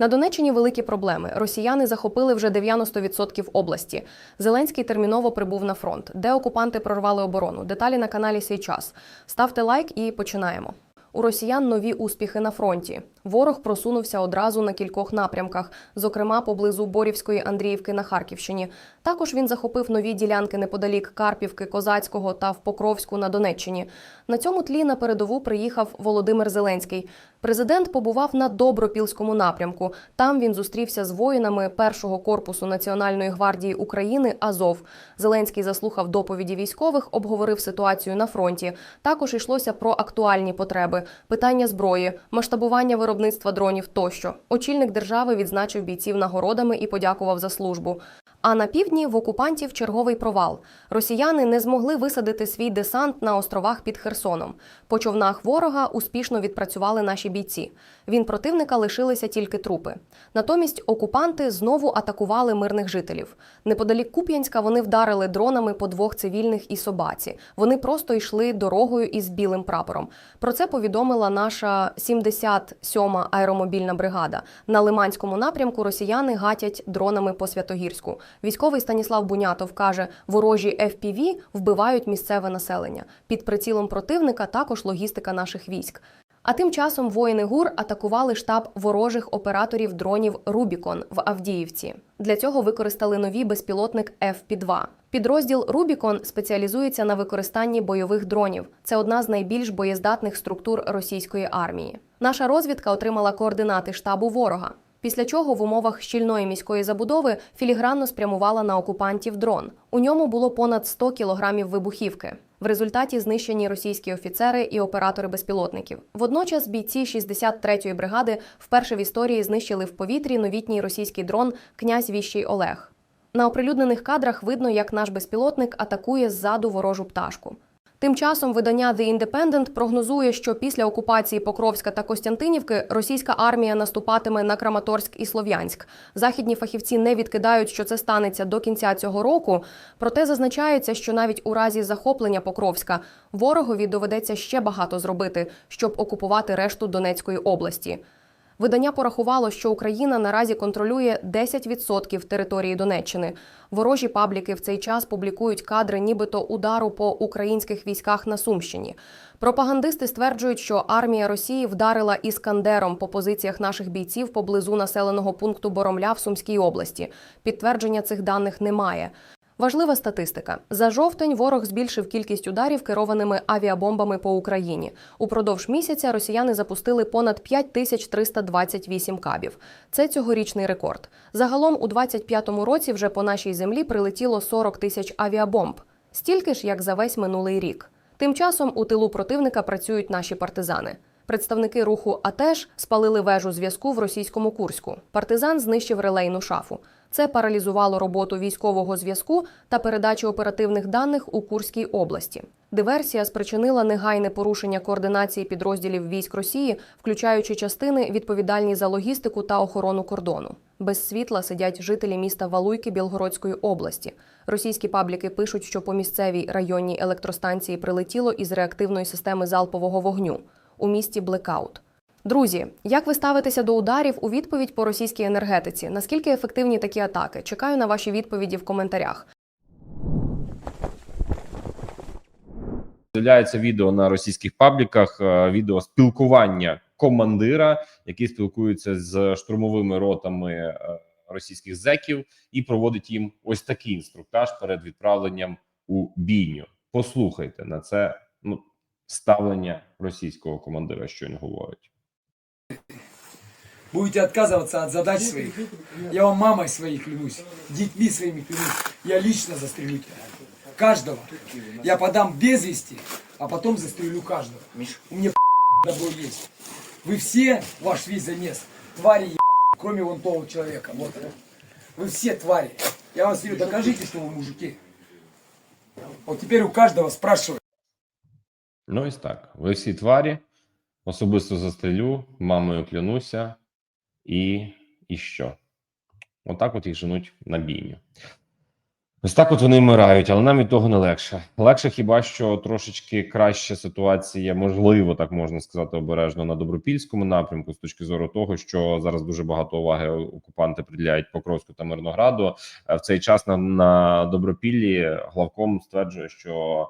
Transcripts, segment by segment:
На Донеччині великі проблеми. Росіяни захопили вже 90% області. Зеленський терміново прибув на фронт, де окупанти прорвали оборону. Деталі на каналі Сей час. Ставте лайк і починаємо. У росіян нові успіхи на фронті. Ворог просунувся одразу на кількох напрямках, зокрема поблизу Борівської Андріївки на Харківщині. Також він захопив нові ділянки неподалік Карпівки, Козацького та в Покровську на Донеччині. На цьому тлі на передову приїхав Володимир Зеленський. Президент побував на Добропілському напрямку. Там він зустрівся з воїнами першого корпусу Національної гвардії України Азов. Зеленський заслухав доповіді військових, обговорив ситуацію на фронті. Також йшлося про актуальні потреби, питання зброї, масштабування виробництва дронів тощо. Очільник держави відзначив бійців нагородами і подякував за службу. А на півдні в окупантів черговий провал. Росіяни не змогли висадити свій десант на островах під Херсоном. По човнах ворога успішно відпрацювали наші бійці. Він противника лишилися тільки трупи. Натомість окупанти знову атакували мирних жителів. Неподалік Куп'янська вони вдарили дронами по двох цивільних і собаці. Вони просто йшли дорогою із білим прапором. Про це повідомила наша 77-ма аеромобільна бригада. На Лиманському напрямку росіяни гатять дронами по Святогірську. Військовий Станіслав Бунятов каже, ворожі FPV вбивають місцеве населення. Під прицілом противника також логістика наших військ. А тим часом воїни ГУР атакували штаб ворожих операторів дронів Рубікон в Авдіївці. Для цього використали новий безпілотник FP2. Підрозділ Рубікон спеціалізується на використанні бойових дронів. Це одна з найбільш боєздатних структур російської армії. Наша розвідка отримала координати штабу ворога. Після чого в умовах щільної міської забудови філігранно спрямувала на окупантів дрон. У ньому було понад 100 кілограмів вибухівки. В результаті знищені російські офіцери і оператори безпілотників. Водночас бійці 63-ї бригади вперше в історії знищили в повітрі новітній російський дрон князь Віщий Олег. На оприлюднених кадрах видно, як наш безпілотник атакує ззаду ворожу пташку. Тим часом видання The Independent прогнозує, що після окупації Покровська та Костянтинівки російська армія наступатиме на Краматорськ і Слов'янськ. Західні фахівці не відкидають, що це станеться до кінця цього року. Проте зазначається, що навіть у разі захоплення Покровська ворогові доведеться ще багато зробити, щоб окупувати решту Донецької області. Видання порахувало, що Україна наразі контролює 10% території Донеччини. Ворожі пабліки в цей час публікують кадри, нібито удару по українських військах на Сумщині. Пропагандисти стверджують, що армія Росії вдарила іскандером по позиціях наших бійців поблизу населеного пункту Боромля в Сумській області. Підтвердження цих даних немає. Важлива статистика: за жовтень ворог збільшив кількість ударів керованими авіабомбами по Україні. Упродовж місяця росіяни запустили понад 5328 кабів. Це цьогорічний рекорд. Загалом у 25-му році вже по нашій землі прилетіло 40 тисяч авіабомб, стільки ж як за весь минулий рік. Тим часом у тилу противника працюють наші партизани. Представники руху АТЕШ спалили вежу зв'язку в російському Курську. Партизан знищив релейну шафу. Це паралізувало роботу військового зв'язку та передачу оперативних даних у Курській області. Диверсія спричинила негайне порушення координації підрозділів військ Росії, включаючи частини відповідальні за логістику та охорону кордону. Без світла сидять жителі міста Валуйки Білгородської області. Російські пабліки пишуть, що по місцевій районній електростанції прилетіло із реактивної системи залпового вогню у місті Блекаут. Друзі, як ви ставитеся до ударів у відповідь по російській енергетиці? Наскільки ефективні такі атаки? Чекаю на ваші відповіді в коментарях. З'являється відео на російських пабліках, е, відео спілкування командира, який спілкується з штурмовими ротами е, російських зеків, і проводить їм ось такий інструктаж перед відправленням у бійню. Послухайте на це ну ставлення російського командира, що він говорить. Будете отказываться от задач своих, я вам мамой своей клянусь, детьми своими клянусь, я лично застрелю тебя. Каждого. Я подам без вести, а потом застрелю каждого. У меня добро есть. Вы все, ваш весь замес, твари е- кроме вон того человека. Вот. Вы все твари. Я вам говорю, докажите, что вы мужики. Вот теперь у каждого спрашиваю. Ну ось так. Ви всі тварі, особисто застрелю, мамою клянуся, і, і що? Отак от їх женуть на бійню. Ось так от вони вмирають, але нам від того не легше. Легше хіба що трошечки краща ситуація, можливо, так можна сказати, обережно на добропільському напрямку, з точки зору того, що зараз дуже багато уваги окупанти приділяють Покровську та Мирнограду. Е, В цей час на, на добропіллі главком стверджує, що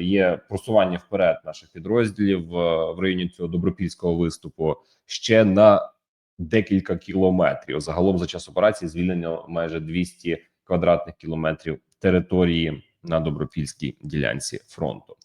є просування вперед наших підрозділів е, в районі цього добропільського виступу ще на декілька кілометрів. Загалом за час операції звільнено майже 200 квадратних кілометрів території на добропільській ділянці фронту.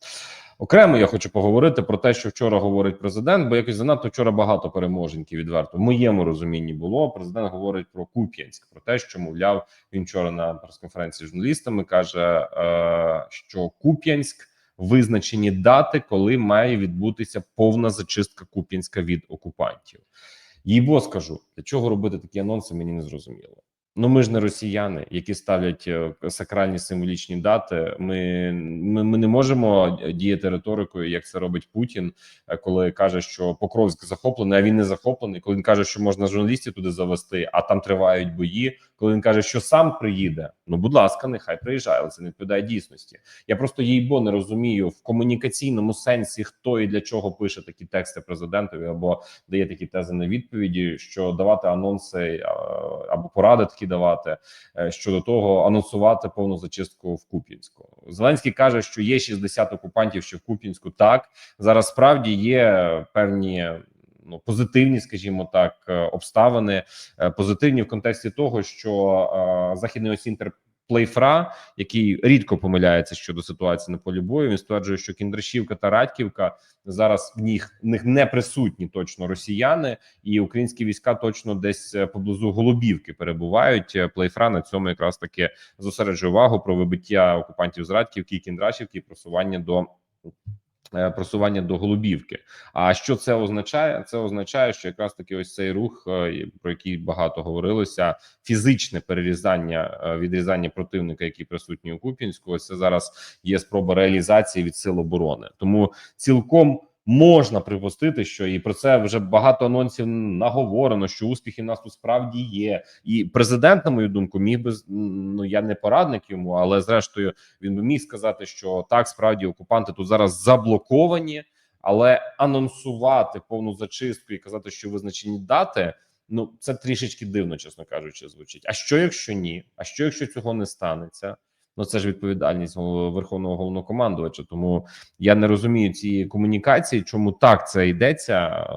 Окремо я хочу поговорити про те, що вчора говорить президент, бо якось занадто вчора багато переможеньків відверто в моєму розумінні було. Президент говорить про Куп'янськ, про те, що мовляв він вчора на прес-конференції з журналістами каже, е, що Куп'янськ визначені дати, коли має відбутися повна зачистка Куп'янська від окупантів. Їй скажу, для чого робити такі анонси, мені не зрозуміло. Ну, ми ж не росіяни, які ставлять е, сакральні символічні дати. Ми, ми, ми не можемо діяти риторикою, як це робить Путін, е, коли каже, що Покровськ захоплений, а він не захоплений. Коли він каже, що можна журналістів туди завести, а там тривають бої. Коли він каже, що сам приїде, ну будь ласка, нехай приїжджає, але це не відповідає дійсності. Я просто їй бо не розумію в комунікаційному сенсі, хто і для чого пише такі тексти президентові або дає такі тези на відповіді, що давати анонси або поради такі давати е, щодо того, анонсувати повну зачистку в Куп'янську. Зеленський каже, що є 60 окупантів, ще в Куп'янську. Так зараз справді є певні. Ну, позитивні, скажімо так, е, обставини Е, позитивні в контексті того, що е, західний осінтер Плейфра, який рідко помиляється щодо ситуації на полі бою, він стверджує, що Кіндрашівка та Радьківка зараз в них, в них не присутні точно росіяни, і українські війська точно десь е, поблизу Голубівки перебувають. Плейфра на цьому якраз таки зосереджує увагу про вибиття окупантів з Радьківки і Кіндрашівки і просування до. Е, Просування до Голубівки. А що це означає? Це означає, що якраз таки ось цей рух, е, про який багато говорилося, фізичне перерізання е, відрізання противника, який присутній у Куп'янську. Ось це зараз є спроба реалізації від сил оборони. Тому цілком можна припустити, що і про це вже багато анонсів наговорено, що успіхи в нас тут справді є. І президент, на мою думку, міг би ну я не порадник йому, але зрештою він би міг сказати, що так справді окупанти тут зараз заблоковані, але анонсувати повну зачистку і казати, що визначені дати. Ну, це трішечки дивно, чесно кажучи, звучить. А що якщо ні? А що якщо цього не станеться? Ну це ж відповідальність верховного головнокомандувача. Тому я не розумію цієї комунікації, чому так це йдеться.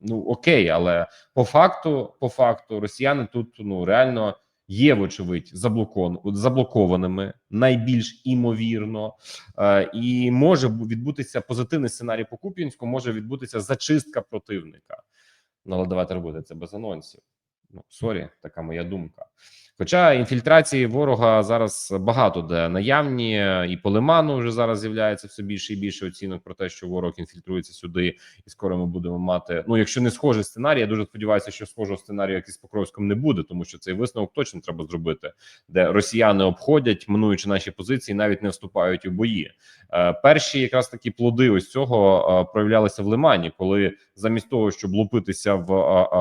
Ну окей, але по факту, по факту, росіяни тут ну реально є, вочевидь, заблокован, заблокованими найбільш імовірно, е, і може відбутися позитивний сценарій по Куп'янську, може відбутися зачистка противника. Ну, але давайте робити це без анонсів. Ну сорі, така моя думка. Хоча інфільтрації ворога зараз багато де наявні, і по лиману вже зараз з'являється все більше і більше оцінок про те, що ворог інфільтрується сюди, і скоро ми будемо мати. Ну, якщо не схожий сценарій, я дуже сподіваюся, що схожого сценарію, як із Покровськом, не буде, тому що цей висновок точно треба зробити, де росіяни обходять, минуючи наші позиції, навіть не вступають у бої. Е, перші якраз такі плоди ось цього е, проявлялися в Лимані, коли замість того, щоб лупитися в е,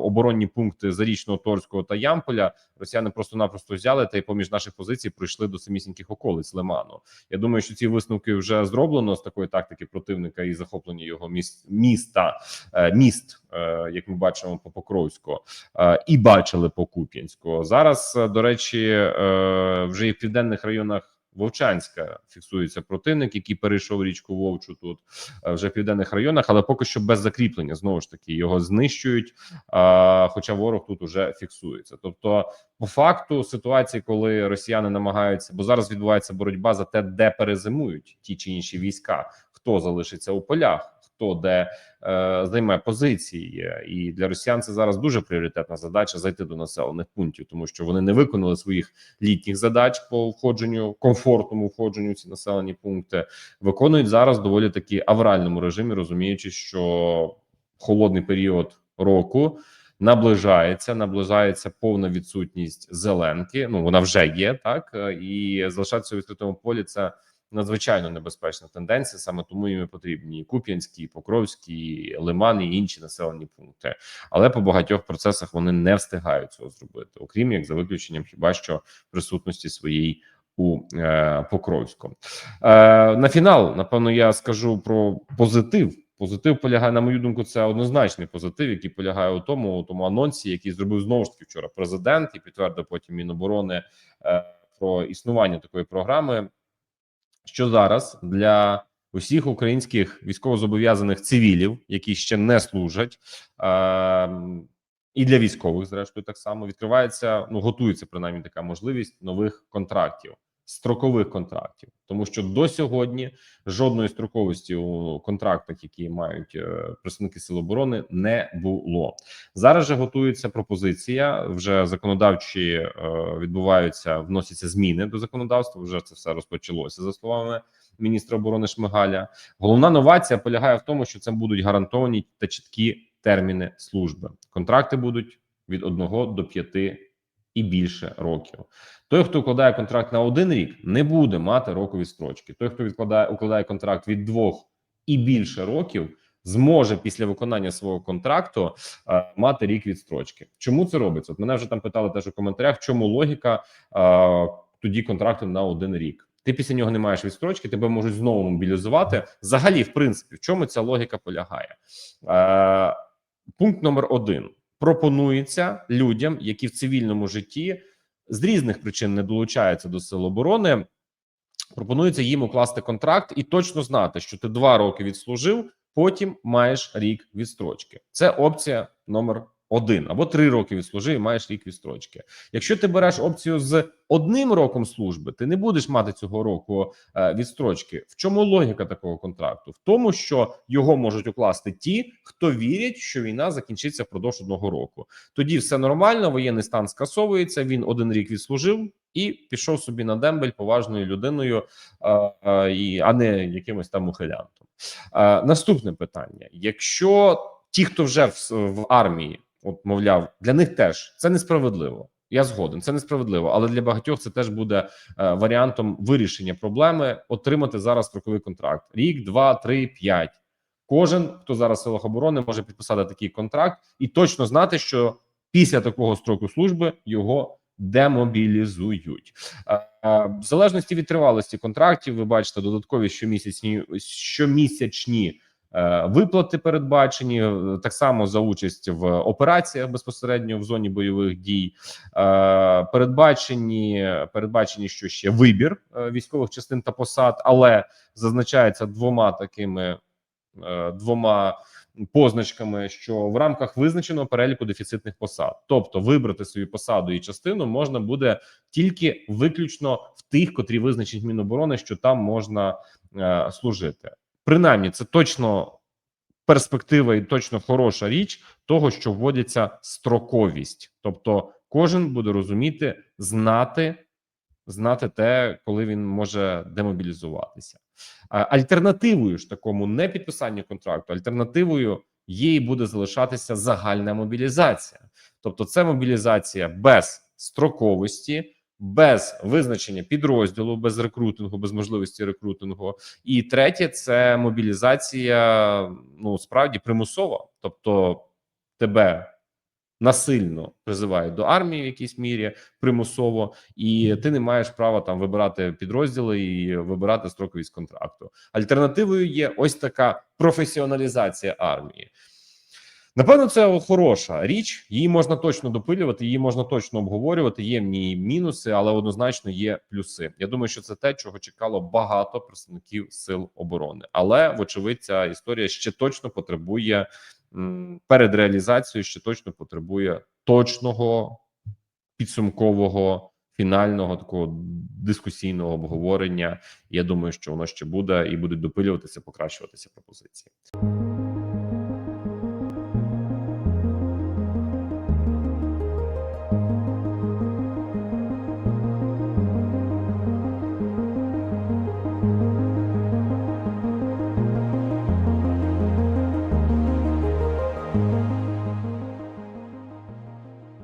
оборонні пункти Зарічного, Торського та Ямполя, росіяни просто-напросто взяли та й поміж наших позицій прийшли до самісіньких околиць Лиману. Я думаю, що ці висновки вже зроблено з такої тактики противника і захоплення його міст міста е, міст, е, як ми бачимо по Покровську, е, і бачили по Куп'янську. Зараз, е, до речі, е, вже і в південних районах. Вовчанська фіксується противник, який перейшов річку Вовчу тут е, вже в південних районах, але поки що без закріплення знову ж таки його знищують. А, хоча ворог тут уже фіксується. Тобто, по факту ситуації, коли росіяни намагаються, бо зараз відбувається боротьба за те, де перезимують ті чи інші війська, хто залишиться у полях. Хто де е, займе позиції, і для росіян це зараз дуже пріоритетна задача зайти до населених пунктів, тому що вони не виконали своїх літніх задач по входженню, комфортному входженню в ці населені пункти. Виконують зараз доволі таки авральному режимі, розуміючи, що холодний період року наближається, наближається повна відсутність зеленки. Ну вона вже є так, е, і залишатися у відкритому полі це надзвичайно небезпечна тенденція. Саме тому їм потрібні і Куп'янські, і Покровські, і Лиман і інші населені пункти. Але по багатьох процесах вони не встигають цього зробити, окрім як за виключенням, хіба що присутності своєї у е, Покровську. Е, на фінал, напевно, я скажу про позитив. Позитив полягає, на мою думку, це однозначний позитив, який полягає у тому, у тому анонсі, який зробив знову ж таки вчора президент, і підтвердив потім Міноборони е, про існування такої програми. Що зараз для усіх українських військовозобов'язаних цивілів, які ще не служать, е, і для військових, зрештою, так само відкривається. Ну готується принаймні така можливість нових контрактів, строкових контрактів, тому що до сьогодні жодної строковості у контрактах, які мають е, представники сил оборони, не було. Зараз же готується пропозиція. Вже законодавчі е, відбуваються, вносяться зміни до законодавства. Вже це все розпочалося за словами міністра оборони Шмигаля. Головна новація полягає в тому, що це будуть гарантовані та чіткі терміни служби. Контракти будуть від 1 до 5 і більше років. Той, хто укладає контракт на один рік, не буде мати року відстрочки. Той, хто відкладає укладає контракт від двох і більше років, зможе після виконання свого контракту е, мати рік відстрочки. Чому це робиться? От мене вже там питали теж у коментарях, в чому логіка е, тоді контракту на один рік. Ти після нього не маєш відстрочки, тебе можуть знову мобілізувати. Взагалі, в принципі, в чому ця логіка полягає? Е, пункт номер один пропонується людям, які в цивільному житті з різних причин не долучаються до сил оборони. Пропонується їм укласти контракт і точно знати, що ти два роки відслужив, потім маєш рік відстрочки. Це опція номер один або три роки відслужив і маєш рік відстрочки. Якщо ти береш опцію з одним роком служби, ти не будеш мати цього року е, відстрочки. В чому логіка такого контракту? В тому, що його можуть укласти ті, хто вірять, що війна закінчиться впродовж одного року. Тоді все нормально, воєнний стан скасовується. Він один рік відслужив і пішов собі на дембель поважною людиною, е, е, а не якимось там ухилянтом. Наступне питання: якщо ті, хто вже в армії, от мовляв, для них теж це несправедливо. Я згоден, це несправедливо, але для багатьох це теж буде е, варіантом вирішення проблеми отримати зараз строковий контракт: рік, два, три, п'ять. Кожен, хто зараз в силах оборони, може підписати такий контракт і точно знати, що після такого строку служби його демобілізують. Е, е, В залежності від тривалості контрактів, ви бачите додаткові щомісячні щомісячні виплати передбачені е, так само за участь в операціях безпосередньо в зоні бойових дій. Е, Передбачені передбачені, що ще вибір е, військових частин та посад, але зазначається двома такими е, двома позначками, що в рамках визначеного переліку дефіцитних посад, тобто вибрати свою посаду і частину можна буде тільки виключно в тих, котрі визначить Міноборони, що там можна е, служити. Принаймні, це точно перспектива і точно хороша річ того, що вводиться строковість, тобто кожен буде розуміти, знати. Знати те, коли він може демобілізуватися. Альтернативою ж такому не підписанню контракту, альтернативою є буде залишатися загальна мобілізація, тобто це мобілізація без строковості, без визначення підрозділу, без рекрутингу, без можливості рекрутингу. І третє це мобілізація, ну справді примусова, тобто тебе насильно призивають до армії в якійсь мірі примусово, і ти не маєш права там вибирати підрозділи і вибирати строковість контракту. Альтернативою є ось така професіоналізація армії. Напевно, це хороша річ. Її можна точно допилювати, її можна точно обговорювати. Є в мінуси, але однозначно є плюси. Я думаю, що це те, чого чекало багато представників сил оборони. Але вочевидь, ця історія ще точно потребує перед реалізацією, ще точно потребує точного підсумкового фінального такого дискусійного обговорення. Я думаю, що воно ще буде і будуть допилюватися, покращуватися пропозиції.